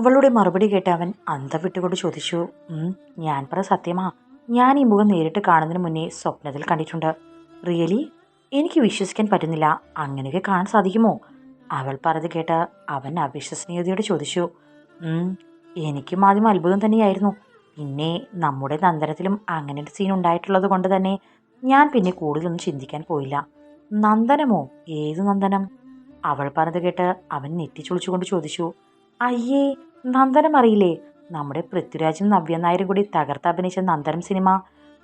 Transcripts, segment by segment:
അവളുടെ മറുപടി കേട്ട് അവൻ അന്തം വിട്ടുകൊണ്ട് ചോദിച്ചു ഞാൻ പറ സത്യമാ. ഞാൻ ഈ മുഖം നേരിട്ട് കാണുന്നതിന് മുന്നേ സ്വപ്നത്തിൽ കണ്ടിട്ടുണ്ട്. റിയലി? എനിക്ക് വിശ്വസിക്കാൻ പറ്റുന്നില്ല. അങ്ങനെയൊക്കെ കാണാൻ സാധിക്കുമോ? അവൾ പറഞ്ഞത് കേട്ട് അവൻ അവിശ്വസനീയതയോട് ചോദിച്ചു "ഉം, എനിക്കും ആദ്യം അത്ഭുതം തന്നെയായിരുന്നു. പിന്നെ നമ്മുടെ നന്ദനത്തിലും അങ്ങനെ ഒരു സീൻ ഉണ്ടായിട്ടുള്ളത് കൊണ്ട് തന്നെ ഞാൻ പിന്നെ കൂടുതലൊന്നും ചിന്തിക്കാൻ പോയില്ല. നന്ദനമോ? ഏത് നന്ദനം? അവൾ പറഞ്ഞത് കേട്ട് അവൻ നെറ്റിച്ചുളിച്ചുകൊണ്ട് ചോദിച്ചു അയ്യേ നന്ദനം അറിയില്ലേ? നമ്മുടെ പൃഥ്വിരാജും നവ്യ നായരും കൂടി തകർത്ത് അഭിനയിച്ച നന്ദനം സിനിമ.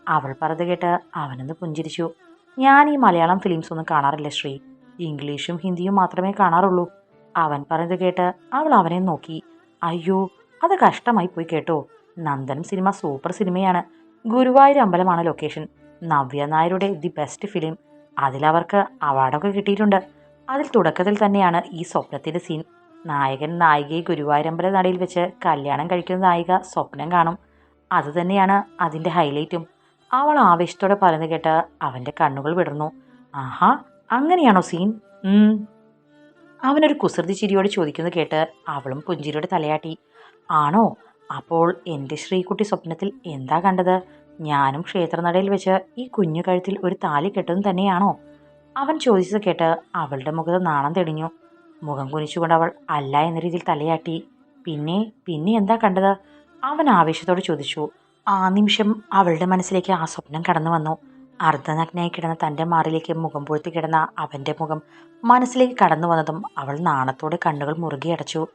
അവൾ പറഞ്ഞത് കേട്ട് അവനൊന്ന് പുഞ്ചിരിച്ചു. ഞാൻ ഈ മലയാളം ഫിലിംസ് ഒന്നും കാണാറില്ല ശ്രീ. ഇംഗ്ലീഷും ഹിന്ദിയും മാത്രമേ കാണാറുള്ളൂ. അവൻ പറഞ്ഞത് കേട്ട് അവൾ അവനെ നോക്കി. അയ്യോ അത് കഷ്ടമായി പോയി കേട്ടോ. നന്ദനം സിനിമ സൂപ്പർ സിനിമയാണ്. ഗുരുവായൂർ അമ്പലമാണ് ലൊക്കേഷൻ നവ്യ നായരുടെ ദി ബെസ്റ്റ് ഫിലിം അതിലവർക്ക് അവാർഡൊക്കെ കിട്ടിയിട്ടുണ്ട്. അതിൽ തുടക്കത്തിൽ തന്നെയാണ് ഈ സ്വപ്നത്തിന്റെ സീൻ നായകൻ നായികയെ ഗുരുവായൂരമ്പല നടയിൽ വെച്ച് കല്യാണം കഴിക്കുന്ന നായിക സ്വപ്നം കാണും. അതുതന്നെയാണ് അതിന്റെ ഹൈലൈറ്റും അവൾ ആവേശത്തോടെ പറഞ്ഞു കേട്ട് അവന്റെ കണ്ണുകൾ വിടർന്നു. ആഹാ അങ്ങനെയാണോ സീൻ. അവനൊരു കുസൃതി ചിരിയോട് ചോദിക്കുന്നത് കേട്ട് അവളും പുഞ്ചിരിയോട് തലയാട്ടി. ആണോ? അപ്പോൾ എന്റെ ശ്രീകുട്ടി സ്വപ്നത്തിൽ എന്താ കണ്ടത്? ഞാനും ക്ഷേത്രനടയിൽ വെച്ച് ഈ കുഞ്ഞു കഴുത്തിൽ ഒരു താലി കെട്ടതും തന്നെയാണോ? അവൻ ചോദിച്ചത് കേട്ട് അവളുടെ മുഖത്ത് നാണം തെളിഞ്ഞു. മുഖം കുനിച്ചുകൊണ്ട് അവൾ അല്ല എന്ന രീതിയിൽ തലയാട്ടി. പിന്നെ പിന്നെ എന്താ കണ്ടത്? അവൻ ആവേശത്തോട് ചോദിച്ചു. ആ നിമിഷം അവളുടെ മനസ്സിലേക്ക് ആ സ്വപ്നം കടന്നു വന്നു. അർദ്ധനഗ്നയായി കിടന്ന തന്റെ മാറിലേക്ക് മുഖം പൊഴുത്തി കിടന്ന അവന്റെ മുഖം മനസ്സിലേക്ക് കടന്നു വന്നതും അവൾ നാണത്തോടെ കണ്ണുകൾ മുറുകി അടച്ചു.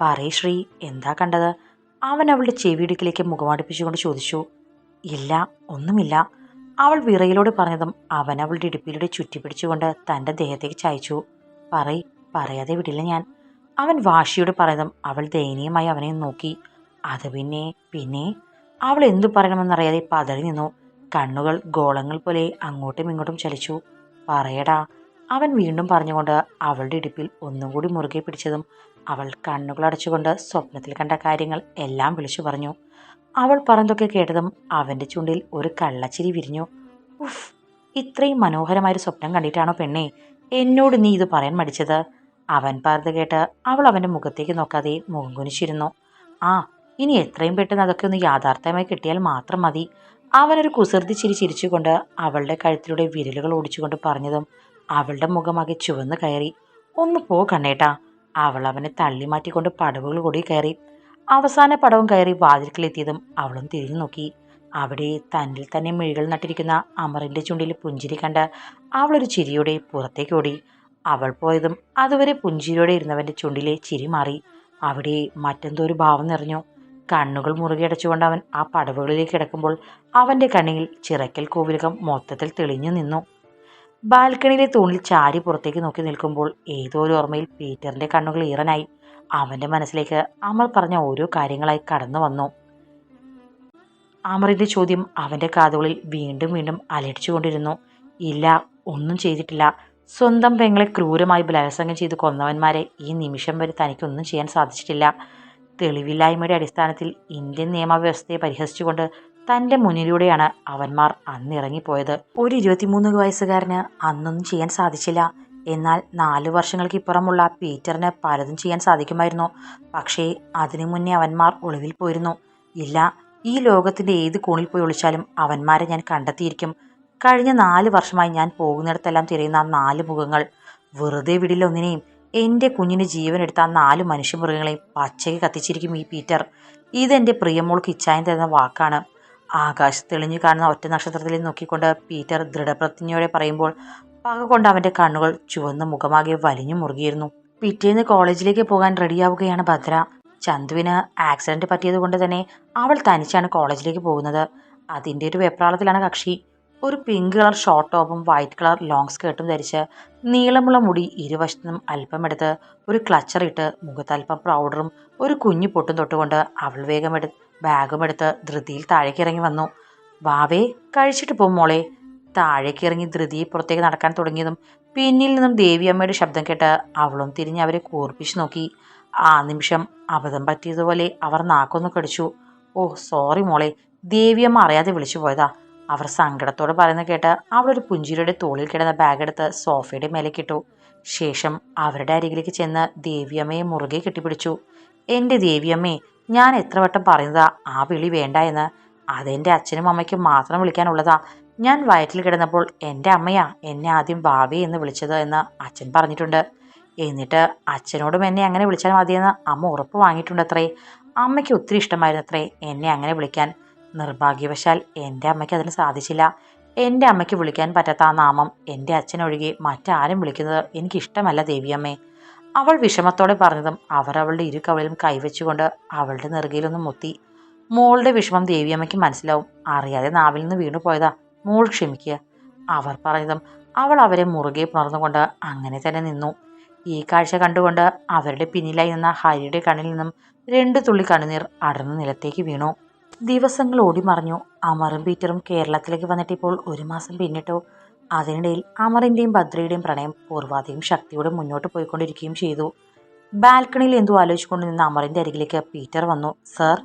പറയ് ശ്രീ എന്താ കണ്ടത്? അവൻ അവളുടെ ചെവിയിടുക്കിലേക്ക് മുഖമടുപ്പിച്ചുകൊണ്ട് ചോദിച്ചു. ഇല്ല ഒന്നുമില്ല. അവൾ വിറയിലോട് പറഞ്ഞതും അവൻ അവളുടെ ഇടുപ്പിലൂടെ ചുറ്റിപ്പിടിച്ചുകൊണ്ട് തന്റെ ദേഹത്തേക്ക് ചായച്ചു. പറയ് പറയാതെ വിടില്ല ഞാൻ. അവൻ വാശിയോട് പറയതും അവൾ ദയനീയമായി അവനെ നോക്കി. അത് പിന്നെ പിന്നെ? അവൾ എന്തു പറയണമെന്നറിയാതെ പതറി നിന്നു. കണ്ണുകൾ ഗോളങ്ങൾ പോലെ അങ്ങോട്ടും ഇങ്ങോട്ടും ചലിച്ചു. പറയടാ അവൻ വീണ്ടും പറഞ്ഞുകൊണ്ട് അവളുടെ ഇടുപ്പിൽ ഒന്നും കൂടി മുറുകെ പിടിച്ചതും അവൾ കണ്ണുകൾ അടച്ചുകൊണ്ട് സ്വപ്നത്തിൽ കണ്ട കാര്യങ്ങൾ എല്ലാം വിളിച്ചു പറഞ്ഞു. അവൾ പറഞ്ഞതൊക്കെ കേട്ടതും അവന്റെ ചുണ്ടിൽ ഒരു കള്ളച്ചിരി വിരിഞ്ഞു. ഉഫ് ഇത്രയും മനോഹരമായൊരു സ്വപ്നം കണ്ടിട്ടാണോ പെണ്ണേ? എന്നോട് നീ ഇത് പറയാൻ മടിച്ചത്? അവൻ പറഞ്ഞത് കേട്ട് അവൾ അവന്റെ മുഖത്തേക്ക് നോക്കാതെ മുഖം കുനിച്ചിരുന്നു. ആ ഇനി എത്രയും പെട്ടെന്ന് അതൊക്കെ ഒന്ന് യാഥാർത്ഥ്യമായി കിട്ടിയാൽ മാത്രം മതി. അവനൊരു കുസൃതി ചിരി ചിരിച്ചുകൊണ്ട് അവളുടെ കഴുത്തിലൂടെ വിരലുകൾ ഓടിച്ചുകൊണ്ട് പറഞ്ഞതും അവളുടെ മുഖമാകെ ചുവന്ന് കയറി. ഒന്ന് പോ കണ്ണേട്ടാ. അവൾ അവനെ തള്ളി മാറ്റിക്കൊണ്ട് പടവുകൾ കൂടി കയറി. അവസാന പടവും കയറി വാതിൽക്കലെത്തിയതും അവളും തിരിഞ്ഞു നോക്കി. അവിടെ തന്നിൽ തന്നെ മിഴികൾ നട്ടിരിക്കുന്ന അമറിന്റെ ചുണ്ടിൽ പുഞ്ചിരി കണ്ട് അവളൊരു ചിരിയോടെ പുറത്തേക്ക് ഓടി. അവൾ പോയതും അതുവരെ പുഞ്ചിരിയോടെ ഇരുന്നവന്റെ ചുണ്ടിലെ ചിരി മാറി. അവിടെ മറ്റെന്തോ ഒരു ഭാവം നിറഞ്ഞു. കണ്ണുകൾ മുറുകെ അടച്ചുകൊണ്ട് അവൻ ആ പടവുകളിലേക്ക് കിടക്കുമ്പോൾ അവന്റെ കണ്ണിൽ ചിറക്കൽ കോവിലകം മൊത്തത്തിൽ തെളിഞ്ഞു നിന്നു. ബാൽക്കണിയിലെ തൂണിൽ ചാരി പുറത്തേക്ക് നോക്കി നിൽക്കുമ്പോൾ ഏതോ ഒരു ഓർമ്മയിൽ പീറ്ററിന്റെ കണ്ണുകൾ ഈറനായി. അവന്റെ മനസ്സിലേക്ക് അമർ പറഞ്ഞ ഓരോ കാര്യങ്ങളായി കടന്നു വന്നു. അമറിന്റെ ചോദ്യം അവന്റെ കാതുകളിൽ വീണ്ടും വീണ്ടും അലടിച്ചുകൊണ്ടിരുന്നു. ഇല്ല ഒന്നും ചെയ്തിട്ടില്ല. സ്വന്തം പെങ്ങളെ ക്രൂരമായി ബലാത്സംഗം ചെയ്ത് കൊന്നവന്മാരെ ഈ നിമിഷം വരെ തനിക്കൊന്നും ചെയ്യാൻ സാധിച്ചിട്ടില്ല. തെളിവില്ലായ്മയുടെ അടിസ്ഥാനത്തിൽ ഇന്ത്യൻ നിയമവ്യവസ്ഥയെ പരിഹസിച്ചുകൊണ്ട് തന്റെ മുന്നിലൂടെയാണ് അവന്മാർ അന്നിറങ്ങിപ്പോയത്. ഒരു ഇരുപത്തിമൂന്ന് വയസ്സുകാരന് അന്നൊന്നും ചെയ്യാൻ സാധിച്ചില്ല. എന്നാൽ നാലു വർഷങ്ങൾക്ക് ഇപ്പുറമുള്ള പീറ്ററിന് പലതും ചെയ്യാൻ സാധിക്കുമായിരുന്നു. പക്ഷേ അതിനു മുന്നേ അവന്മാർ ഒളിവിൽ പോയിരുന്നു. ഇല്ല ഈ ലോകത്തിന്റെ ഏത് കോണിൽ പോയി ഒളിച്ചാലും അവന്മാരെ ഞാൻ കണ്ടെത്തിയിരിക്കും. കഴിഞ്ഞ നാല് വർഷമായി ഞാൻ പോകുന്നിടത്തെല്ലാം തിരയുന്ന ആ നാല് മുഖങ്ങൾ. വെറുതെ വിടില്ല ഒന്നിനെയും. എന്റെ കുഞ്ഞിന് ജീവനെടുത്ത ആ നാല് മനുഷ്യമൃഗങ്ങളെയും പച്ചയ്ക്ക് കത്തിച്ചിരിക്കും ഈ പീറ്റർ. ഇതെന്റെ പ്രിയമോൾക്ക് ഇച്ഛായം തരുന്ന വാക്കാണ്. ആകാശത്ത് തെളിഞ്ഞു കാണുന്ന ഒറ്റ നക്ഷത്രത്തിൽ നോക്കിക്കൊണ്ട് പീറ്റർ ദൃഢപ്രതിജ്ഞയോടെ പറയുമ്പോൾ പക കൊണ്ട് അവന്റെ കണ്ണുകൾ ചുവന്ന മുഖമാകെ വലിഞ്ഞു മുറുകിയിരുന്നു. പിറ്റേന്ന് കോളേജിലേക്ക് പോകാൻ റെഡിയാവുകയാണ് ഭദ്ര. ചന്തുവിന് ആക്സിഡന്റ് പറ്റിയത് കൊണ്ട് തന്നെ അവൾ തനിച്ചാണ് കോളേജിലേക്ക് പോകുന്നത്. അതിന്റെ ഒരു വെപ്രാളത്തിലാണ് കക്ഷി. ഒരു പിങ്ക് കളർ ഷോർട്ട് ടോപ്പും വൈറ്റ് കളർ ലോങ് സ്കേർട്ടും ധരിച്ച് നീളമുള്ള മുടി ഇരുവശത്തും അല്പം എടുത്ത് ഒരു ക്ലച്ചറിട്ട് മുഖത്തല്പം പൗഡറും ഒരു കുഞ്ഞു പൊട്ടും തൊട്ടുകൊണ്ട് അവൾ വേഗം എടു ബാഗും എടുത്ത് ധൃതിയിൽ താഴേക്ക് ഇറങ്ങി വന്നു. വാവേ കഴിച്ചിട്ട് പോ മോളെ. താഴേക്ക് ഇറങ്ങി ധൃതിയെ പുറത്തേക്ക് നടക്കാൻ തുടങ്ങിയതും പിന്നിൽ നിന്നും ദേവിയമ്മയുടെ ശബ്ദം കേട്ട് അവളും തിരിഞ്ഞ് അവരെ കൂർപ്പിച്ച് നോക്കി. ആ നിമിഷം അബദ്ധം പറ്റിയതുപോലെ അവർ നാക്കൊന്ന് കടിച്ചു. ഓ സോറി മോളെ. ദേവിയമ്മ അറിയാതെ വിളിച്ചു പോയതാ. അവർ സങ്കടത്തോടെ പറയുന്നത് കേട്ട് ഒരു പുഞ്ചിരിയുടെ തോളിൽ കിടന്ന ബാഗ് എടുത്ത് സോഫയുടെ മേലേക്കിട്ടു. ശേഷം അവരുടെ അരികിലേക്ക് ചെന്ന് ദേവിയമ്മയെ മുറുകെ കെട്ടിപ്പിടിച്ചു. എന്റെ ദേവിയമ്മേ ഞാൻ എത്ര വട്ടം പറയുന്നതാ ആ വിളി വേണ്ട എന്ന്. അതെന്റെ അച്ഛനും അമ്മയ്ക്കും മാത്രം വിളിക്കാനുള്ളതാ. ഞാൻ വയറ്റിൽ കിടന്നപ്പോൾ എന്റെ അമ്മയാ എന്നെ ആദ്യം ഭാവി എന്ന് വിളിച്ചത് എന്ന് അച്ഛൻ പറഞ്ഞിട്ടുണ്ട്. എന്നിട്ട് അച്ഛനോടും എന്നെ അങ്ങനെ വിളിച്ചാൽ മതിയെന്ന് അമ്മ ഉറപ്പ് വാങ്ങിയിട്ടുണ്ട് അത്രേ അമ്മയ്ക്ക് ഒത്തിരി ഇഷ്ടമായിരുന്നത്രേ എന്നെ അങ്ങനെ വിളിക്കാൻ. നിർഭാഗ്യവശാൽ എന്റെ അമ്മയ്ക്ക് അതിന് സാധിച്ചില്ല. എന്റെ അമ്മയ്ക്ക് വിളിക്കാൻ പറ്റാത്ത ആ നാമം എന്റെ അച്ഛനൊഴികെ മറ്റാരും വിളിക്കുന്നത് എനിക്കിഷ്ടമല്ല ദേവിയമ്മേ. അവൾ വിഷമത്തോടെ പറഞ്ഞതും അവരവളുടെ ഇരു കവളിലും കൈവച്ചുകൊണ്ട് അവളുടെ നെറുകയിലൊന്ന് മുത്തി. മോളുടെ വിഷമം ദേവിയമ്മയ്ക്ക് മനസ്സിലാവും. അറിയാതെ നാവിൽ നിന്ന് വീണു പോയതാ. മോൾ ക്ഷമിക്കുക. അവർ പറഞ്ഞതും അവൾ അവരെ മുറുകെ പുണർന്നുകൊണ്ട് അങ്ങനെ തന്നെ നിന്നു. ഈ കാഴ്ച കണ്ടുകൊണ്ട് അവരുടെ പിന്നിലായി നിന്ന ഹരിയുടെ കണ്ണിൽ നിന്നും രണ്ടു തുള്ളി കണ്ണുനീർ അടർന്ന് നിലത്തേക്ക് വീണു. ദിവസങ്ങൾ ഓടിമറിഞ്ഞു അമറും പീറ്ററും കേരളത്തിലേക്ക് വന്നിട്ടിപ്പോൾ ഒരു മാസം പിന്നിട്ടു. അതിനിടയിൽ അമറിന്റെയും ഭദ്രയുടെയും പ്രണയം പൂർവാധികം ശക്തിയോടെ മുന്നോട്ട് പോയിക്കൊണ്ടിരിക്കുകയും ചെയ്തു. ബാൽക്കണിയിൽ എന്തോ ആലോചിച്ചുകൊണ്ട് നിന്ന് അമറിന്റെ അരികിലേക്ക് പീറ്റർ വന്നു. സർ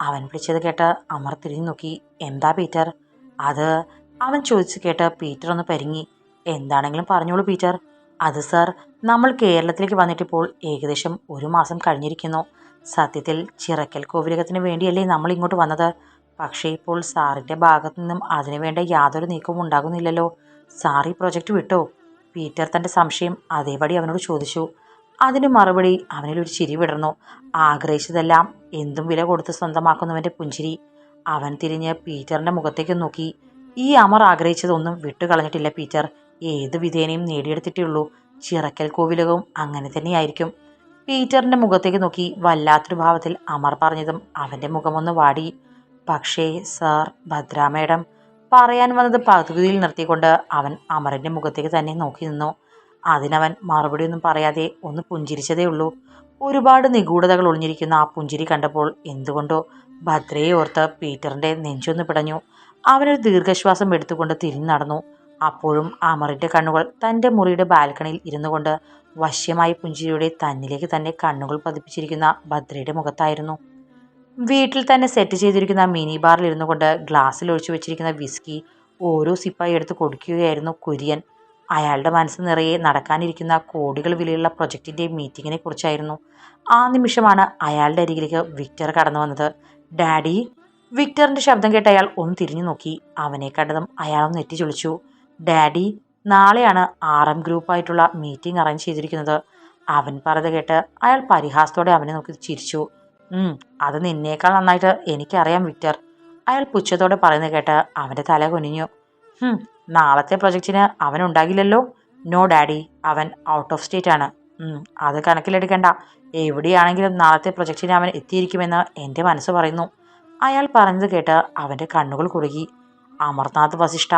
അവൻ വിളിച്ചത് കേട്ട് അമർ തിരിഞ്ഞു നോക്കി. എന്താ പീറ്റർ? അത് അവൻ ചോദിച്ചു കേട്ട് പീറ്റർ ഒന്ന് പരിങ്ങി. എന്താണെങ്കിലും പറഞ്ഞോളൂ പീറ്റർ. അത് സർ നമ്മൾ കേരളത്തിലേക്ക് വന്നിട്ടിപ്പോൾ ഏകദേശം ഒരു മാസം കഴിഞ്ഞിരിക്കുന്നു. സത്യത്തിൽ ചിറക്കൽ കോവിലകത്തിന് വേണ്ടിയല്ലേ നമ്മൾ ഇങ്ങോട്ട് വന്നത്. പക്ഷേ ഇപ്പോൾ സാറിന്റെ ഭാഗത്തു നിന്നും അതിനുവേണ്ട യാതൊരു നീക്കവും ഉണ്ടാകുന്നില്ലല്ലോ. സാർ ഈ പ്രൊജക്റ്റ് വിട്ടോ? പീറ്റർ തന്റെ സംശയം അതേപടി അവനോട് ചോദിച്ചു. അതിന് മറുപടി അവനിലൊരു ചിരി വിടർന്നു. ആഗ്രഹിച്ചതെല്ലാം എന്തും വില കൊടുത്ത് സ്വന്തമാക്കുന്നവന്റെ പുഞ്ചിരി. അവൻ തിരിഞ്ഞ് പീറ്ററിന്റെ മുഖത്തേക്ക് നോക്കി. ഈ അമർ ആഗ്രഹിച്ചതൊന്നും വിട്ടുകളഞ്ഞിട്ടില്ല പീറ്റർ. ഏത് വിധേനയും നേടിയെടുത്തിട്ടേ ഉള്ളൂ. ചിറക്കൽ കോവിലകവും അങ്ങനെ തന്നെയായിരിക്കും. പീറ്ററിന്റെ മുഖത്തേക്ക് നോക്കി വല്ലാത്തൊരു ഭാവത്തിൽ അമർ പറഞ്ഞതും അവന്റെ മുഖമൊന്ന് വാടി. പക്ഷേ സാർ ഭദ്ര മേഡം പറയാൻ വന്നത് പകുതിയിൽ നിർത്തിക്കൊണ്ട് അവൻ അമറിന്റെ മുഖത്തേക്ക് തന്നെ നോക്കി നിന്നു. അതിനവൻ മറുപടിയൊന്നും പറയാതെ ഒന്ന് പുഞ്ചിരിച്ചതേ ഉള്ളൂ. ഒരുപാട് നിഗൂഢതകൾ ഒളിഞ്ഞിരിക്കുന്ന ആ പുഞ്ചിരി കണ്ടപ്പോൾ എന്തുകൊണ്ടോ ഭദ്രയെ ഓർത്ത് പീറ്ററിന്റെ നെഞ്ചൊന്ന് പിടഞ്ഞു. അവനൊരു ദീർഘശ്വാസം എടുത്തുകൊണ്ട് തിരിഞ്ഞു നടന്നു. അപ്പോഴും അമറിന്റെ കണ്ണുകൾ തന്റെ മുറിയുടെ ബാൽക്കണിയിൽ ഇരുന്നു കൊണ്ട് വശ്യമായ പുഞ്ചിരിയുടെ തന്നിലേക്ക് തന്നെ കണ്ണുകൾ പതിപ്പിച്ചിരിക്കുന്ന ഭദ്രയുടെ മുഖത്തായിരുന്നു. വീട്ടിൽ തന്നെ സെറ്റ് ചെയ്തിരിക്കുന്ന മിനി ബാറിൽ ഇരുന്നു കൊണ്ട് ഗ്ലാസ്സിൽ ഒഴിച്ചു വെച്ചിരിക്കുന്ന വിസ്കി ഓരോ സിപ്പായി എടുത്ത് കൊടുക്കുകയായിരുന്നു കുര്യൻ. അയാളുടെ മനസ്സ് നിറയെ നടക്കാനിരിക്കുന്ന കോടികൾ വിലയുള്ള പ്രൊജക്റ്റിന്റെ മീറ്റിങ്ങിനെ കുറിച്ചായിരുന്നു. ആ നിമിഷമാണ് അയാളുടെ അരികിലേക്ക് വിക്ടർ കടന്നു വന്നത്. ഡാഡി വിക്ടറിന്റെ ശബ്ദം കേട്ട് അയാൾ ഒന്ന് തിരിഞ്ഞു നോക്കി. അവനെ കണ്ടതും അയാളൊന്ന് നെറ്റിച്ചൊളിച്ചു ഡാഡി നാളെയാണ് ആർ എം ഗ്രൂപ്പായിട്ടുള്ള മീറ്റിംഗ് അറേഞ്ച് ചെയ്തിരിക്കുന്നത്. അവൻ പറഞ്ഞത് കേട്ട് അയാൾ പരിഹാസത്തോടെ അവനെ നോക്കി ചിരിച്ചു. അത് നിന്നേക്കാൾ നന്നായിട്ട് എനിക്കറിയാം വിക്ടർ അയാൾ പുച്ഛത്തോടെ പറയുന്നത് കേട്ട് അവന്റെ തല കുനിഞ്ഞു. നാളത്തെ പ്രൊജക്റ്റിന് അവൻ ഉണ്ടാകില്ലല്ലോ? നോ ഡാഡി അവൻ ഔട്ട് ഓഫ് സ്റ്റേറ്റ് ആണ്. അത് കണക്കിലെടുക്കേണ്ട. എവിടെയാണെങ്കിലും നാളത്തെ പ്രൊജക്റ്റിന് അവൻ എത്തിയിരിക്കുമെന്ന് എന്റെ മനസ്സ് പറയുന്നു. അയാൾ പറഞ്ഞത് കേട്ട് അവന്റെ കണ്ണുകൾ കുറുകി. അമർനാഥ് വസിഷ്ഠ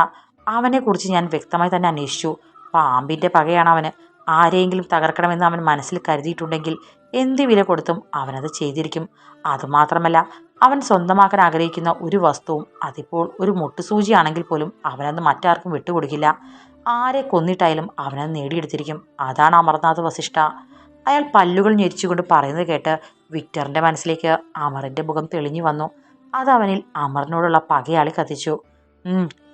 അവനെക്കുറിച്ച് ഞാൻ വ്യക്തമായി തന്നെ അന്വേഷിച്ചു. പാമ്പിന്റെ പകയാണ് അവന്. ആരെയെങ്കിലും തകർക്കണമെന്ന് അവൻ മനസ്സിൽ കരുതിയിട്ടുണ്ടെങ്കിൽ എന്ത് വില കൊടുത്തും അവനത് ചെയ്തിരിക്കും. അതുമാത്രമല്ല അവൻ സ്വന്തമാക്കാൻ ആഗ്രഹിക്കുന്ന ഒരു വസ്തുവും അതിപ്പോൾ ഒരു മുട്ടുസൂചിയാണെങ്കിൽ പോലും അവനത് മറ്റാർക്കും വിട്ടുകൊടുക്കില്ല. ആരെ കൊന്നിട്ടായാലും അവനത് നേടിയെടുത്തിരിക്കും. അതാണ് അമർനാഥ് വസിഷ്ഠ. അയാൾ പല്ലുകൾ ഞെരിച്ചുകൊണ്ട് പറയുന്നത് കേട്ട് വിക്ടറിന്റെ മനസ്സിലേക്ക് അമറിന്റെ മുഖം തെളിഞ്ഞു വന്നു. അത് അവനിൽ അമറിനോടുള്ള പകയാളി കത്തിച്ചു.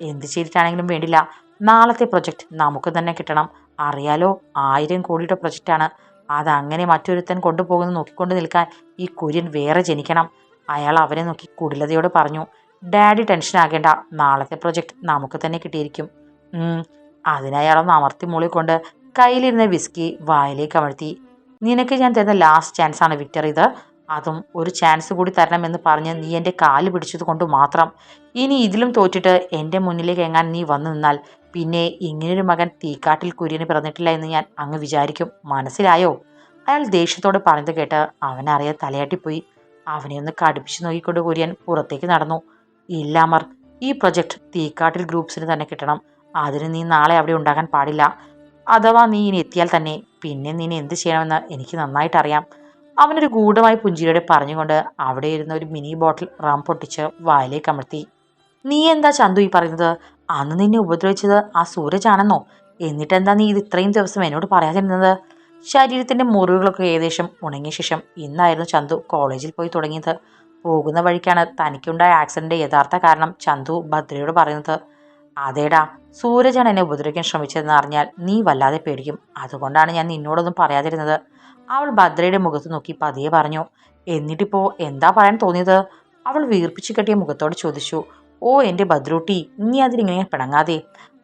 എന്ത് ചെയ്തിട്ടാണെങ്കിലും വേണ്ടില്ല. നാളത്തെ പ്രൊജക്റ്റ് നമുക്ക് തന്നെ കിട്ടണം. അറിയാലോ ആയിരം കോടിയുടെ പ്രൊജക്റ്റാണ്. അതങ്ങനെ മറ്റൊരുത്തൻ കൊണ്ടുപോകുന്ന നോക്കിക്കൊണ്ട് നിൽക്കാൻ ഈ കുര്യൻ വേറെ ജനിക്കണം. അയാൾ അവനെ നോക്കി കുടിലതയോട് പറഞ്ഞു ഡാഡി ടെൻഷൻ ആകേണ്ട. നാളത്തെ പ്രൊജക്റ്റ് നമുക്ക് തന്നെ കിട്ടിയിരിക്കും. അതിനയാളൊന്ന് അമർത്തി മൂളിക്കൊണ്ട് കയ്യിലിരുന്ന വിസ്കി വായിലേക്ക് അമഴ്ത്തി നിനക്ക് ഞാൻ തരുന്ന ലാസ്റ്റ് ചാൻസാണ് വിക്ടർ. ഇത് അതും ഒരു ചാൻസ് കൂടി തരണമെന്ന് പറഞ്ഞ് നീ എന്റെ കാൽ പിടിച്ചത് കൊണ്ട് മാത്രം. ഇനി ഇതിലും തോറ്റിട്ട് എന്റെ മുന്നിലേക്ക് എങ്ങാൻ നീ വന്നു നിന്നാൽ പിന്നെ ഇങ്ങനൊരു മകൻ തീക്കാട്ടിൽ കുര്യന് പിറന്നിട്ടില്ല എന്ന് ഞാൻ അങ്ങ് വിചാരിക്കും. മനസ്സിലായോ? അയാൾ ദേഷ്യത്തോടെ പറഞ്ഞത് കേട്ട് അവനറിയാതെ തലയാട്ടിപ്പോയി അവനെ ഒന്ന് കടുപ്പിച്ച് നോക്കിക്കൊണ്ട് കുര്യൻ പുറത്തേക്ക് നടന്നു. ഇല്ല അമർ ഈ പ്രൊജക്ട് തീക്കാട്ടിൽ ഗ്രൂപ്പ്സിന് തന്നെ കിട്ടണം. അതിന് നീ നാളെ അവിടെ ഉണ്ടാകാൻ പാടില്ല. അഥവാ നീ ഇനി എത്തിയാൽ തന്നെ പിന്നെ നീ എന്ത് ചെയ്യണമെന്ന് എനിക്ക് നന്നായിട്ട് അറിയാം അവനൊരു ഗൂഢമായി പുഞ്ചിരിയോടെ പറഞ്ഞുകൊണ്ട് അവിടെ ഇരുന്ന ഒരു മിനി ബോട്ടിൽ റാം പൊട്ടിച്ച് വായിലേക്ക് അമർത്തി. നീ എന്താ ചന്തു ഈ പറയുന്നത്? അന്ന് നിന്നെ ഉപദ്രവിച്ചത് ആ സൂരജാണെന്നോ? എന്നിട്ടെന്താ നീ ഇത് ഇത്രയും ദിവസം എന്നോട് പറയാതിരുന്നത്? ശരീരത്തിന്റെ മുറിവുകളൊക്കെ ഏകദേശം ഉണങ്ങിയ ശേഷം ഇന്നായിരുന്നു ചന്തു കോളേജിൽ പോയി തുടങ്ങിയത്. പോകുന്ന വഴിക്കാണ് തനിക്കുണ്ടായ ആക്സിഡന്റ് യഥാർത്ഥ കാരണം ചന്തു ഭദ്രയോട് പറയുന്നത്. അതേടാ സൂരജാണ് എന്നെ ഉപദ്രവിക്കാൻ ശ്രമിച്ചതെന്ന് അറിഞ്ഞാൽ നീ വല്ലാതെ പേടിക്കും. അതുകൊണ്ടാണ് ഞാൻ നിന്നോടൊന്നും പറയാതിരുന്നത്. അവൾ ഭദ്രയുടെ മുഖത്ത് നോക്കി പതിയെ പറഞ്ഞു എന്നിട്ടിപ്പോ എന്താ പറയാൻ തോന്നിയത്? അവൾ വീർപ്പിച്ചു കെട്ടിയ മുഖത്തോട് ചോദിച്ചു ഓ എന്റെ ഭദ്രൂട്ടി നീ അതിലിങ്ങനെ പിണങ്ങാതെ.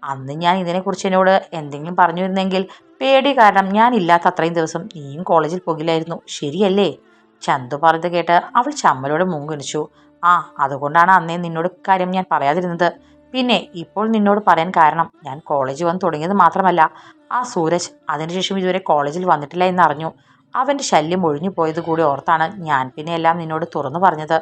അന്ന് ഞാൻ ഇതിനെക്കുറിച്ച് എന്നോട് എന്തെങ്കിലും പറഞ്ഞിരുന്നെങ്കിൽ പേടി കാരണം ഞാൻ ഇല്ലാത്ത അത്രയും ദിവസം നീയും കോളേജിൽ പോകില്ലായിരുന്നു. ശരിയല്ലേ? ചന്തു പറഞ്ഞത് കേട്ട് അവൾ ചമ്മലോട് മുങ്കുനിച്ചു ആ അതുകൊണ്ടാണ് അന്നേ നിന്നോട് കാര്യം ഞാൻ പറയാതിരുന്നത്. പിന്നെ ഇപ്പോൾ നിന്നോട് പറയാൻ കാരണം ഞാൻ കോളേജ് വന്ന് തുടങ്ങിയത് മാത്രമല്ല. ആ സൂരജ് അതിനുശേഷം ഇതുവരെ കോളേജിൽ വന്നിട്ടില്ല എന്നറിഞ്ഞു. അവന്റെ ശല്യം ഒഴിഞ്ഞു പോയത് കൂടി ഓർത്താണ് ഞാൻ പിന്നെ എല്ലാം നിന്നോട് തുറന്നു പറഞ്ഞത്.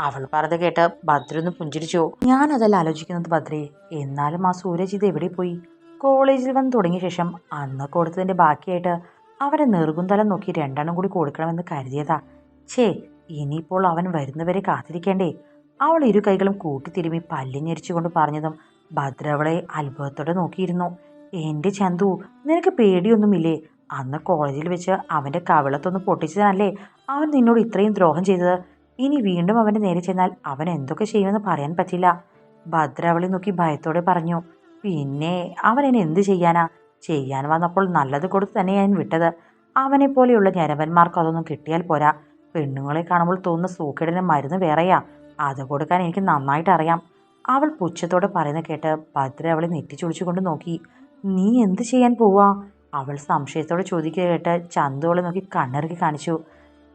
അവൾ പറഞ്ഞത് കേട്ട് ഭദ്രൊന്ന് പുഞ്ചിരിച്ചു. ഞാനതല്ല ആലോചിക്കുന്നത് ഭദ്രേ. എന്നാലും ആ സൂരജ് ഇത് എവിടെ പോയി? കോളേജിൽ വന്ന് തുടങ്ങിയ ശേഷം അന്ന് കൊടുത്തതിന്റെ ബാക്കിയായിട്ട് അവനെ നെറുകുന്തലം നോക്കി രണ്ടെണ്ണം കൂടി കൊടുക്കണമെന്ന് കരുതിയതാ. ഛേ ഇനിയിപ്പോൾ അവൻ വരുന്നവരെ കാത്തിരിക്കേണ്ടേ. അവൾ ഇരു കൈകളും കൂട്ടിത്തിരുമി പല്ലിഞ്ഞരിച്ചുകൊണ്ട് പറഞ്ഞതും ഭദ്രവളെ അത്ഭുതത്തോടെ നോക്കിയിരുന്നു. എന്റെ ചന്തു നിനക്ക് പേടിയൊന്നുമില്ലേ? അന്ന് കോളേജിൽ വെച്ച് അവന്റെ കവിളത്തൊന്ന് പൊട്ടിച്ചതല്ലേ അവൻ നിന്നോട് ഇത്രയും ദ്രോഹം ചെയ്തത്. ഇനി വീണ്ടും അവന്റെ നേരെ ചെന്നാൽ അവൻ എന്തൊക്കെ ചെയ്യുമെന്ന് പറയാൻ പറ്റില്ല. ഭദ്ര അവളെ നോക്കി ഭയത്തോടെ പറഞ്ഞു പിന്നെ അവൻ എന്നെ എന്ത് ചെയ്യാനാ? ചെയ്യാൻ വന്നപ്പോൾ നല്ലത് കൊടുത്ത് തന്നെ ഞാൻ വിട്ടത്. അവനെ പോലെയുള്ള ഞരവന്മാർക്ക് അതൊന്നും കിട്ടിയാൽ പോരാ. പെണ്ണുങ്ങളെ കാണുമ്പോൾ തോന്നുന്ന സൂക്കേടിന് മരുന്ന് വേറെയാ. അത് കൊടുക്കാൻ എനിക്ക് നന്നായിട്ട് അറിയാം. അവൾ പുച്ഛത്തോടെ പറയുന്ന കേട്ട് ഭദ്ര അവളെ നെറ്റിച്ചുളിച്ചുകൊണ്ട് നോക്കി നീ എന്ത് ചെയ്യാൻ പോവാ? അവൾ സംശയത്തോടെ ചോദിക്കുക കേട്ട് ചന്തുവളെ നോക്കി കണ്ണിറക്കി കാണിച്ചു.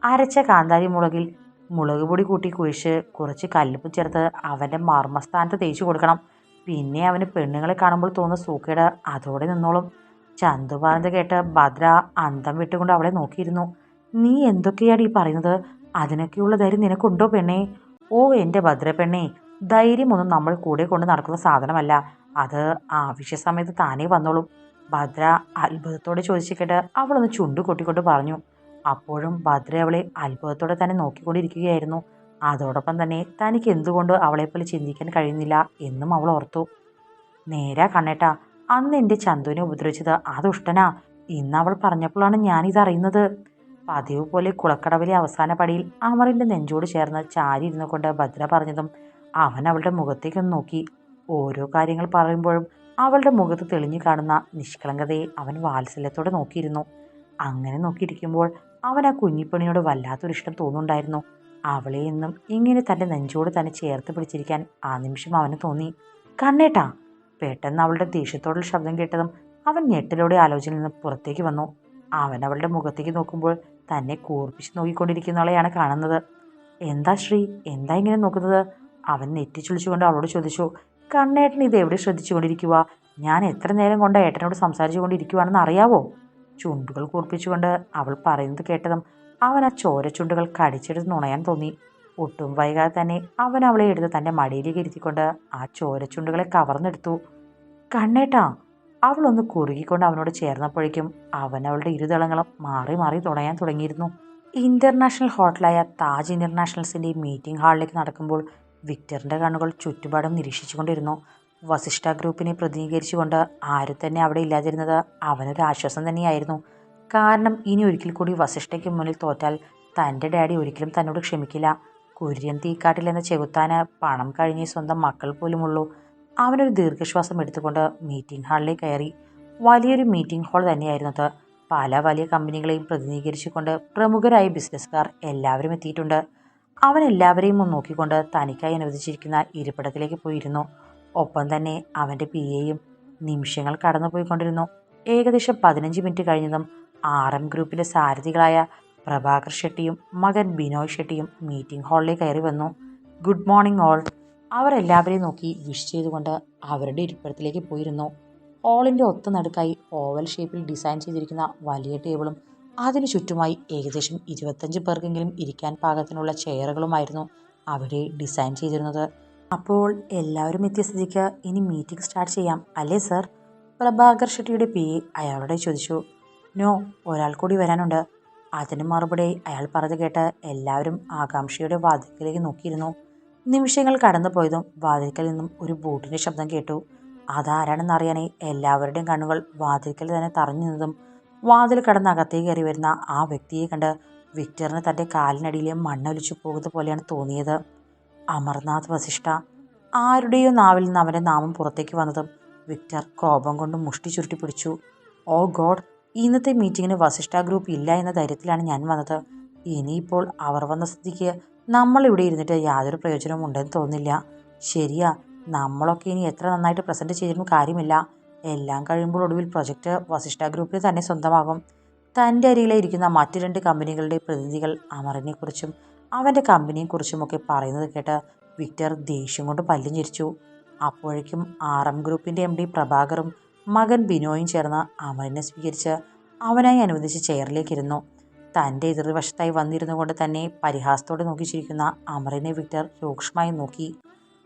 അരച്ച കാന്താരി മുളകിൽ മുളക് പൊടി കൂട്ടി കുഴിച്ച് കുറച്ച് കല്ലുപ്പ് ചേർത്ത് അവന്റെ മർമ്മസ്ഥാനത്ത് തേച്ചു കൊടുക്കണം. പിന്നെ അവന് പെണ്ണുങ്ങളെ കാണുമ്പോൾ തോന്നുന്ന സൂക്കേട് അതോടെ നിന്നോളും. ചന്തു പറഞ്ഞത് കേട്ട് ഭദ്ര അന്തം വിട്ടുകൊണ്ട് അവളെ നോക്കിയിരുന്നു. നീ എന്തൊക്കെയാണ് ഈ പറയുന്നത്? അതിനൊക്കെയുള്ള ധൈര്യം നിനക്കുണ്ടോ പെണ്ണേ? ഓ എന്റെ ഭദ്ര പെണ്ണേ ധൈര്യമൊന്നും നമ്മൾ കൂടെ കൊണ്ട് നടക്കുന്ന സാധനമല്ല. അത് ആവശ്യ സമയത്ത് താനേ വന്നോളും. ഭദ്ര അത്ഭുതത്തോടെ ചോദിച്ചിട്ട് അവളൊന്ന് ചുണ്ടു കൊട്ടിക്കൊണ്ട് പറഞ്ഞു. അപ്പോഴും ഭദ്ര അവളെ അത്ഭുതത്തോടെ തന്നെ നോക്കിക്കൊണ്ടിരിക്കുകയായിരുന്നു. അതോടൊപ്പം തന്നെ തനിക്ക് എന്തുകൊണ്ട് അവളെപ്പോലെ ചിന്തിക്കാൻ കഴിയുന്നില്ല എന്നും അവൾ ഓർത്തു. നേരാ കണ്ണേട്ടാ അന്ന് എന്റെ ചന്തുവിനെ ഉപദ്രവിച്ചത് ആ ദുഷ്ടനാ. ഇന്ന് അവൾ പറഞ്ഞപ്പോഴാണ് ഞാനിതറിയുന്നത് പതിവ് പോലെ കുളക്കടവിലെ അവസാന പടിയിൽ അമറിന്റെ നെഞ്ചോട് ചേർന്ന് ചാരി ഇരുന്നു കൊണ്ട് ഭദ്ര പറഞ്ഞതും അവൻ അവളുടെ മുഖത്തേക്കൊന്ന് നോക്കി. ഓരോ കാര്യങ്ങൾ പറയുമ്പോഴും അവളുടെ മുഖത്ത് തെളിഞ്ഞു കാണുന്ന നിഷ്കളങ്കതയെ അവൻ വാത്സല്യത്തോടെ നോക്കിയിരുന്നു. അങ്ങനെ നോക്കിയിരിക്കുമ്പോൾ അവൻ ആ കുഞ്ഞിപ്പണിയോട് വല്ലാത്തൊരു ഇഷ്ടം തോന്നുന്നുണ്ടായിരുന്നു. അവളെ എന്നും ഇങ്ങനെ തന്റെ നെഞ്ചോട് തന്നെ ചേർത്ത് പിടിച്ചിരിക്കാൻ ആ നിമിഷം അവന് തോന്നി. കണ്ണേട്ടാ പെട്ടെന്ന് അവളുടെ ദേഷ്യത്തോടുള്ള ശബ്ദം കേട്ടതും അവൻ ഞെട്ടലോടെ ആലോചനയിൽ നിന്ന് പുറത്തേക്ക് വന്നു. അവൻ അവളുടെ മുഖത്തേക്ക് നോക്കുമ്പോൾ തന്നെ കൂർപ്പിച്ച് നോക്കിക്കൊണ്ടിരിക്കുന്നവളെയാണ് കാണുന്നത്. എന്താ ശ്രീ? എന്താ ഇങ്ങനെ നോക്കുന്നത്? അവൻ നെറ്റിച്ചുളിച്ചുകൊണ്ട് അവളോട് ചോദിച്ചു. കണ്ണേട്ടൻ ഇത് എവിടെ ശ്രദ്ധിച്ചുകൊണ്ടിരിക്കുക ഞാൻ എത്ര നേരം കൊണ്ട് ഏട്ടനോട് സംസാരിച്ചു കൊണ്ടിരിക്കുവാണെന്ന് അറിയാവോ? ചുണ്ടുകൾ കൂർപ്പിച്ചുകൊണ്ട് അവൾ പറയുന്നത് കേട്ടതും അവൻ ആ ചോരച്ചുണ്ടുകൾ കടിച്ചെടുത്ത് നുണയാൻ തോന്നി. ഒട്ടും വൈകാതെ തന്നെ അവൻ അവളെ എടുത്ത് തന്റെ മടിയിലേക്ക് ഇരുത്തിക്കൊണ്ട് ആ ചോരച്ചുണ്ടുകളെ കവർന്നെടുത്തു. കണ്ണേട്ടാ അവളൊന്ന് കുറുകിക്കൊണ്ട് അവനോട് ചേർന്നപ്പോഴേക്കും അവൻ അവളുടെ ഇരുതളങ്ങളും മാറി മാറി തുണയാൻ തുടങ്ങിയിരുന്നു. ഇന്റർനാഷണൽ ഹോട്ടലായ താജ് ഇന്റർനാഷണൽസിന്റെ മീറ്റിംഗ് ഹാളിലേക്ക് നടക്കുമ്പോൾ വിക്ടറിന്റെ കണ്ണുകൾ ചുറ്റുപാടും നിരീക്ഷിച്ചുകൊണ്ടിരുന്നു. വസിഷ്ഠ ഗ്രൂപ്പിനെ പ്രതിനിധീകരിച്ചുകൊണ്ട് ആരും തന്നെ അവിടെ ഇല്ലാതിരുന്നത് അവനൊരു ആശ്വാസം തന്നെയായിരുന്നു. കാരണം ഇനി ഒരിക്കൽ കൂടി വസിഷ്ഠയ്ക്ക് മുന്നിൽ തോറ്റാൽ തന്റെ ഡാഡി ഒരിക്കലും തന്നോട് ക്ഷമിക്കില്ല. കുര്യൻ തീക്കാട്ടിൽ എന്ന ചെകുത്താന് പണം കഴിഞ്ഞ് സ്വന്തം മക്കൾ പോലുമുള്ളൂ. അവനൊരു ദീർഘശ്വാസം എടുത്തുകൊണ്ട് മീറ്റിംഗ് ഹാളിലേക്ക് കയറി. വലിയൊരു മീറ്റിംഗ് ഹാൾ തന്നെയായിരുന്നു അത് പല വലിയ കമ്പനികളെയും പ്രതിനിധീകരിച്ചുകൊണ്ട് പ്രമുഖരായ ബിസിനസ്സുകാർ എല്ലാവരും എത്തിയിട്ടുണ്ട്. അവൻ എല്ലാവരെയും ഒന്ന് നോക്കിക്കൊണ്ട് തനിക്കായി അനുവദിച്ചിരിക്കുന്ന ഇരിപ്പിടത്തിലേക്ക് പോയിരുന്നു. ഒപ്പം തന്നെ അവന്റെ പി എയും നിമിഷങ്ങൾ കടന്നുപോയിക്കൊണ്ടിരുന്നു. ഏകദേശം പതിനഞ്ച് മിനിറ്റ് കഴിഞ്ഞതും ആർ എം ഗ്രൂപ്പിലെ സാരഥികളായ പ്രഭാകർ ഷെട്ടിയും മകൻ ബിനോയ് ഷെട്ടിയും മീറ്റിംഗ് ഹാളിലേക്ക് കയറി വന്നു. Good morning all. അവരെല്ലാവരെയും നോക്കി വിഷ് ചെയ്തുകൊണ്ട് അവരുടെ ഇരിപ്പിടത്തിലേക്ക് പോയിരുന്നു. ഹാളിന്റെ ഒത്ത നടുക്കായി ഓവൽ ഷേപ്പിൽ ഡിസൈൻ ചെയ്തിരിക്കുന്ന വലിയ ടേബിളും അതിനു ചുറ്റുമായി ഏകദേശം ഇരുപത്തഞ്ച് പേർക്കെങ്കിലും ഇരിക്കാൻ പാകത്തിനുള്ള ചെയറുകളുമായിരുന്നു അവിടെ ഡിസൈൻ ചെയ്തിരുന്നത്. അപ്പോൾ എല്ലാവരും എത്തിയ സ്ഥിതിക്ക് ഇനി മീറ്റിംഗ് സ്റ്റാർട്ട് ചെയ്യാം അല്ലേ സർ? പ്രഭാകർ ഷെട്ടിയുടെ പി എ അയാളോട് ചോദിച്ചു. നോ ഒരാൾ കൂടി വരാനുണ്ട്. അതിന് മറുപടി അയാൾ പറഞ്ഞു കേട്ട് എല്ലാവരും ആകാംക്ഷയുടെ വാതിൽക്കലേക്ക് നോക്കിയിരുന്നു. നിമിഷങ്ങൾ കടന്നു പോയതും വാതിൽക്കൽ നിന്നും ഒരു ബൂട്ടിന്റെ ശബ്ദം കേട്ടു. അതാരാണെന്നറിയാനായി എല്ലാവരുടെയും കണ്ണുകൾ വാതിൽക്കൽ തന്നെ തറഞ്ഞു നിന്നതും വാതിൽ കടന്ന് അകത്തേക്ക് കയറി വരുന്ന ആ വ്യക്തിയെ കണ്ട് വിക്ടറിന് തന്റെ കാലിനടിയിലെ മണ്ണൊലിച്ചു പോകുന്നത് പോലെയാണ് തോന്നിയത്. അമർനാഥ് വസിഷ്ഠ ആരുടെയോ നാവിൽ നിന്ന് അവന്റെ നാമം പുറത്തേക്ക് വന്നതും വിക്ടർ കോപം കൊണ്ട് മുഷ്ടി ചുരുട്ടി പിടിച്ചു. ഓ ഗോഡ് ഇന്നത്തെ മീറ്റിങ്ങിന് വസിഷ്ഠ ഗ്രൂപ്പ് ഇല്ല എന്ന ധൈര്യത്തിലാണ് ഞാൻ വന്നത്. ഇനിയിപ്പോൾ അവർ വന്ന സ്ഥിതിക്ക് നമ്മളിവിടെ ഇരുന്നിട്ട് യാതൊരു പ്രയോജനവും ഉണ്ടെന്ന് തോന്നില്ല ശരിയാ നമ്മളൊക്കെ ഇനി എത്ര നന്നായിട്ട് പ്രസന്റ് ചെയ്തിട്ടും കാര്യമില്ല. എല്ലാം കഴിയുമ്പോൾ ഒടുവിൽ പ്രൊജക്റ്റ് വസിഷ്ഠ ഗ്രൂപ്പിന് തന്നെ സ്വന്തമാകും. തന്റെ അരികിലെ ഇരിക്കുന്ന മറ്റു രണ്ട് കമ്പനികളുടെ പ്രതിനിധികൾ അമറിനെക്കുറിച്ചും അവന്റെ കമ്പനിയെക്കുറിച്ചുമൊക്കെ പറയുന്നത് കേട്ട് വിക്ടർ ദേഷ്യം കൊണ്ട് പല്ലും ചിരിച്ചു. അപ്പോഴേക്കും ആർ എം ഗ്രൂപ്പിന്റെ എം ഡി പ്രഭാകറും മകൻ ബിനോയും ചേർന്ന് അമറിനെ സ്വീകരിച്ച് അവനായി അനുവദിച്ച് ചെയറിലേക്കിരുന്നു. തന്റെ എതിർവശത്തായി വന്നിരുന്നു കൊണ്ട് തന്നെ പരിഹാസത്തോടെ നോക്കി ചിരിക്കുന്ന അമറിനെ വിക്ടർ രൂക്ഷമായി നോക്കി.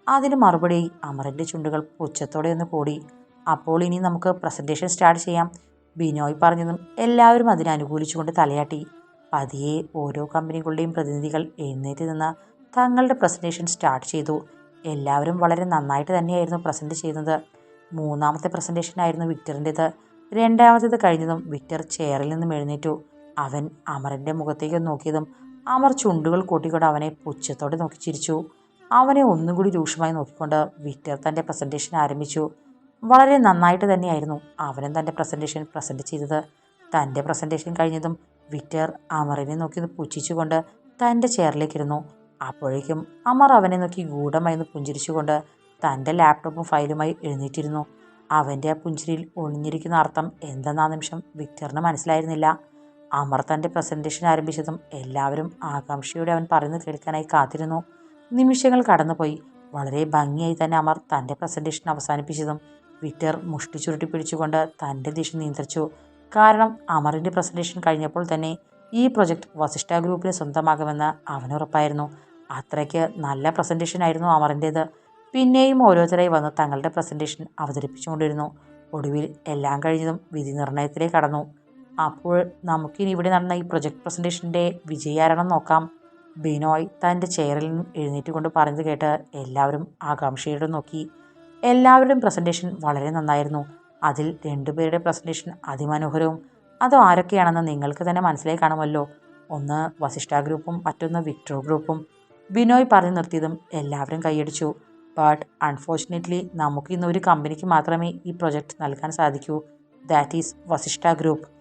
അതിന് മറുപടി അമറിന്റെ ചുണ്ടുകൾ പുച്ഛത്തോടെ ഒന്ന് കൂടി. അപ്പോൾ ഇനി നമുക്ക് പ്രസന്റേഷൻ സ്റ്റാർട്ട് ചെയ്യാം. ബിനോയ് പറഞ്ഞതും എല്ലാവരും അതിനനുകൂലിച്ചുകൊണ്ട് തലയാട്ടി. പതിയെ ഓരോ കമ്പനികളുടെയും പ്രതിനിധികൾ എഴുന്നേറ്റ് നിന്ന് തങ്ങളുടെ പ്രസന്റേഷൻ സ്റ്റാർട്ട് ചെയ്തു. എല്ലാവരും വളരെ നന്നായിട്ട് തന്നെയായിരുന്നു പ്രസന്റ് ചെയ്യുന്നത് മൂന്നാമത്തെ പ്രസന്റേഷൻ ആയിരുന്നു വിക്ടറിന്റെത്. രണ്ടാമത്തേത് കഴിഞ്ഞതും വിക്ടർ ചെയറിൽ നിന്നും എഴുന്നേറ്റു. അവൻ അമറിന്റെ മുഖത്തേക്ക് നോക്കിയതും അമർ ചുണ്ടുകൾ കൂട്ടിക്കൊണ്ട് അവനെ പുച്ഛത്തോടെ നോക്കി ചിരിച്ചു. അവനെ ഒന്നുകൂടി രൂക്ഷമായി നോക്കിക്കൊണ്ട് വിക്ടർ തന്റെ പ്രസന്റേഷൻ ആരംഭിച്ചു. വളരെ നന്നായിട്ട് തന്നെയായിരുന്നു അവനും തന്റെ പ്രസന്റേഷൻ പ്രസന്റ് ചെയ്തത്. തന്റെ പ്രസന്റേഷൻ കഴിഞ്ഞതും വിക്ടർ അമറിനെ നോക്കി പുച്ഛിച്ചുകൊണ്ട് തന്റെ ചെയറിലേക്കിരുന്നു അപ്പോഴേക്കും അമർ അവനെ നോക്കി ഗൂഢമായി പുഞ്ചിരിച്ചുകൊണ്ട് തന്റെ ലാപ്ടോപ്പും ഫയലുമായി എഴുന്നേറ്റിരുന്നു. അവന്റെ ആ പുഞ്ചിരിയിൽ ഒളിഞ്ഞിരിക്കുന്ന അർത്ഥം എന്തെന്ന നിമിഷം വിക്ടറിന് മനസ്സിലായിരുന്നില്ല. അമർ തന്റെ പ്രസന്റേഷൻ ആരംഭിച്ചതും എല്ലാവരും ആകാംക്ഷയോടെ അവൻ പറയുന്നത് കേൾക്കാനായി കാത്തിരുന്നു. നിമിഷങ്ങൾ കടന്നുപോയി. വളരെ ഭംഗിയായി തന്നെ അമർ തന്റെ പ്രസന്റേഷൻ അവസാനിപ്പിച്ചതും വിക്ടർ മുഷ്ടി ചുരുട്ടി പിടിച്ചുകൊണ്ട് തന്റെ ദിശ നിയന്ത്രിച്ചു. കാരണം അമറിന്റെ പ്രസന്റേഷൻ കഴിഞ്ഞപ്പോൾ തന്നെ ഈ പ്രൊജക്റ്റ് വസിഷ്ഠ ഗ്രൂപ്പിന് സ്വന്തമാകുമെന്ന് അവനുറപ്പായിരുന്നു അത്രയ്ക്ക് നല്ല പ്രസന്റേഷൻ ആയിരുന്നു അമറിന്റേത്. പിന്നെയും ഓരോരുത്തരായി വന്ന് തങ്ങളുടെ പ്രസന്റേഷൻ അവതരിപ്പിച്ചുകൊണ്ടിരുന്നു. ഒടുവിൽ എല്ലാം കഴിഞ്ഞതും വിധി നിർണയത്തിലേക്ക് കടന്നു. അപ്പോൾ നമുക്കിനി ഇവിടെ നടന്ന ഈ പ്രൊജക്ട് പ്രസന്റേഷന്റെ വിജയാരണം നോക്കാം. ബിനോയ് തന്റെ ചെയറിൽ നിന്നും എഴുന്നേറ്റ് കൊണ്ട് പറഞ്ഞത് കേട്ട് എല്ലാവരും ആകാംക്ഷയോടെ നോക്കി. എല്ലാവരുടെയും പ്രസന്റേഷൻ വളരെ നന്നായിരുന്നു. അതിൽ രണ്ടുപേരുടെ പ്രസന്റേഷൻ അതിമനോഹരവും. അതോ ആരൊക്കെയാണെന്ന് നിങ്ങൾക്ക് തന്നെ മനസ്സിലായി കാണുമല്ലോ. ഒന്ന് വസിഷ്ഠ ഗ്രൂപ്പും മറ്റൊന്ന് വിക്ടർ ഗ്രൂപ്പും. ബിനോയ് പറഞ്ഞു നിർത്തിയതും എല്ലാവരും കൈയടിച്ചു. ബട്ട് അൺഫോർച്ചുനേറ്റ്ലി നമുക്ക് ഇന്ന് ഒരു കമ്പനിക്ക് മാത്രമേ ഈ പ്രൊജക്റ്റ് നൽകാൻ സാധിക്കൂ. That is Vasishtha group